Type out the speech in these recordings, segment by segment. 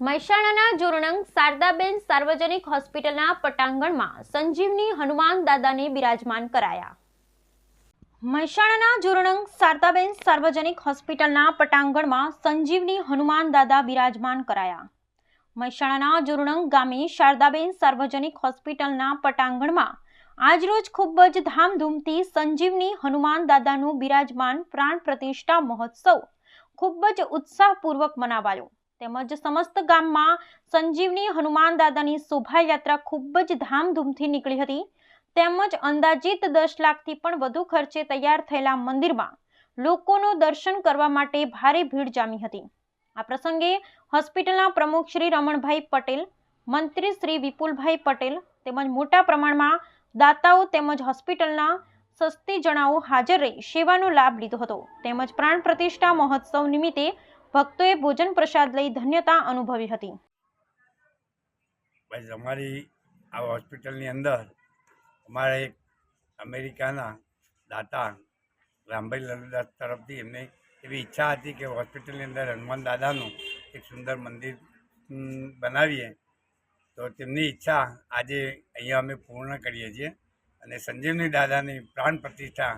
મહેસાણાના જોરણંગ શારદાબેન સાર્વજનિક હોસ્પિટલના પટાંગણમાં સંજીવની હનુમાન દાદાને બિરાજમાન કરાયા. મહેસાણાના જોરણંગ શારદાબેન સાર્વજનિક હોસ્પિટલના પટાંગણમાં સંજીવની હનુમાન દાદા બિરાજમાન કરાયા. મહેસાણાના જોરણંગ ગામે શારદાબેન સાર્વજનિક હોસ્પિટલના પટાંગણમાં આજરોજ ખૂબ જ ધામધૂમથી સંજીવની હનુમાન દાદાનું બિરાજમાન પ્રાણ પ્રતિષ્ઠા મહોત્સવ ખૂબ જ ઉત્સાહપૂર્વક મનાવાયો. તેમજ સમસ્ત ગામમાં સંજીવની હનુમાન દાદાની શોભાયાત્રા ખૂબ જ ધામધૂમથી નીકળી હતી. તેમજ અંદાજિત દસ લાખથી પણ વધુ ખર્ચે તૈયાર થયેલા મંદિરમાં લોકોનું દર્શન કરવા માટે ભારે ભીડ જામી હતી. આ પ્રસંગે હોસ્પિટલના પ્રમુખ શ્રી રમણભાઈ પટેલ, મંત્રી શ્રી વિપુલભાઈ પટેલ તેમજ મોટા પ્રમાણમાં દાતાઓ તેમજ હોસ્પિટલના સસ્તી જણાઓ હાજર રહી સેવાનો લાભ લીધો હતો. તેમજ પ્રાણ પ્રતિષ્ઠા મહોત્સવ નિમિત્તે ભક્તોએ ભોજન પ્રસાદ લઈ ધન્યતા અનુભવી હતી. બસ અમારી આ હોસ્પિટલની અંદર અમારે એક અમેરિકાના દાતા રામભાઈ લલુદાસ તરફથી એમને એવી ઈચ્છા હતી કે હોસ્પિટલની અંદર હનુમાન દાદાનું એક સુંદર મંદિર બનાવીએ. તો તેમની ઈચ્છા આજે અહીંયા અમે પૂર્ણ કરીએ છીએ અને સંજીવની દાદાની પ્રાણ પ્રતિષ્ઠા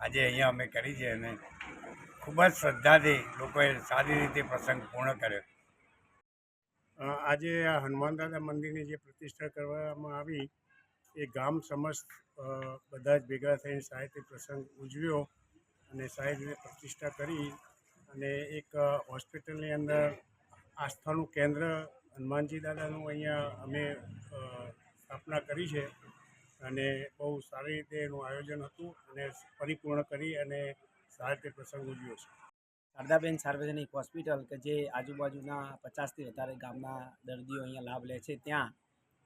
આજે અહીંયા અમે કરી છે અને ખૂબ જ શ્રદ્ધાથી લોકોએ સારી રીતે પ્રસંગ પૂર્ણ કર્યો. આજે આ હનુમાન દાદા મંદિરની જે પ્રતિષ્ઠા કરવામાં આવી, એ ગામ સમસ્ત બધા જ ભેગા થઈને સાહિત્ય પ્રસંગ ઉજવ્યો અને સારી પ્રતિષ્ઠા કરી અને એક હોસ્પિટલની અંદર આસ્થાનું કેન્દ્ર હનુમાનજી દાદાનું અહીંયા અમે સ્થાપના કરી છે અને બહુ સારી રીતે એનું આયોજન હતું અને પરિપૂર્ણ કરી અને રીતે પ્રસંગ ઉજવ્યો છે. શારદાબેન સાર્વજનિક હોસ્પિટલ કે જે આજુબાજુના પચાસથી વધારે ગામના દર્દીઓ અહીંયા લાભ લે છે, ત્યાં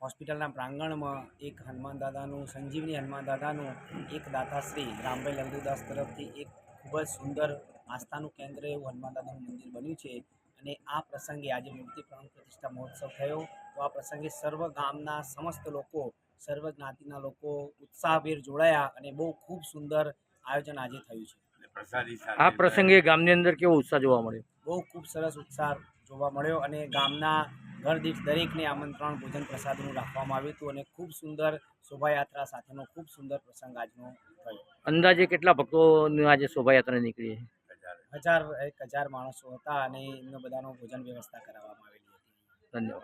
હોસ્પિટલના પ્રાંગણમાં એક હનુમાન દાદાનું, સંજીવની હનુમાન દાદાનું, એક દાતાશ્રી રામભાઈ લલ્લુદાસ તરફથી એક ખૂબ જ સુંદર આસ્થાનું કેન્દ્ર એવું હનુમાન દાદાનું મંદિર બન્યું છે. અને આ પ્રસંગે આજે મૂર્તિ પ્રાણ પ્રતિષ્ઠા મહોત્સવ થયો. તો આ પ્રસંગે સર્વ ગામના સમસ્ત લોકો, સર્વ જ્ઞાતિના લોકો ઉત્સાહભેર જોડાયા અને બહુ ખૂબ સુંદર આયોજન આજે થયું છે. પ્રસાદી આ પ્રસંગે ગામની અંદર કેવો ઉત્સાહ જોવા મળ્યો? બહુ ખૂબ સરસ ઉત્સાહ જોવા મળ્યો અને ગામના ઘર દીઠ દરેકને આમંત્રણ ભોજન પ્રસાદનું રાખવામાં આવ્યું હતું અને ખૂબ સુંદર શોભાયાત્રા સાથેનો ખૂબ સુંદર પ્રસંગ આજનો થયો. અંદાજે કેટલા ભક્તોની આજે શોભાયાત્રા નીકળી હજાર એક હજાર માણસો હતા અને એમનો બધાનો ભોજન વ્યવસ્થા કરાવવામાં આવેલી હતી. ધન્યવાદ.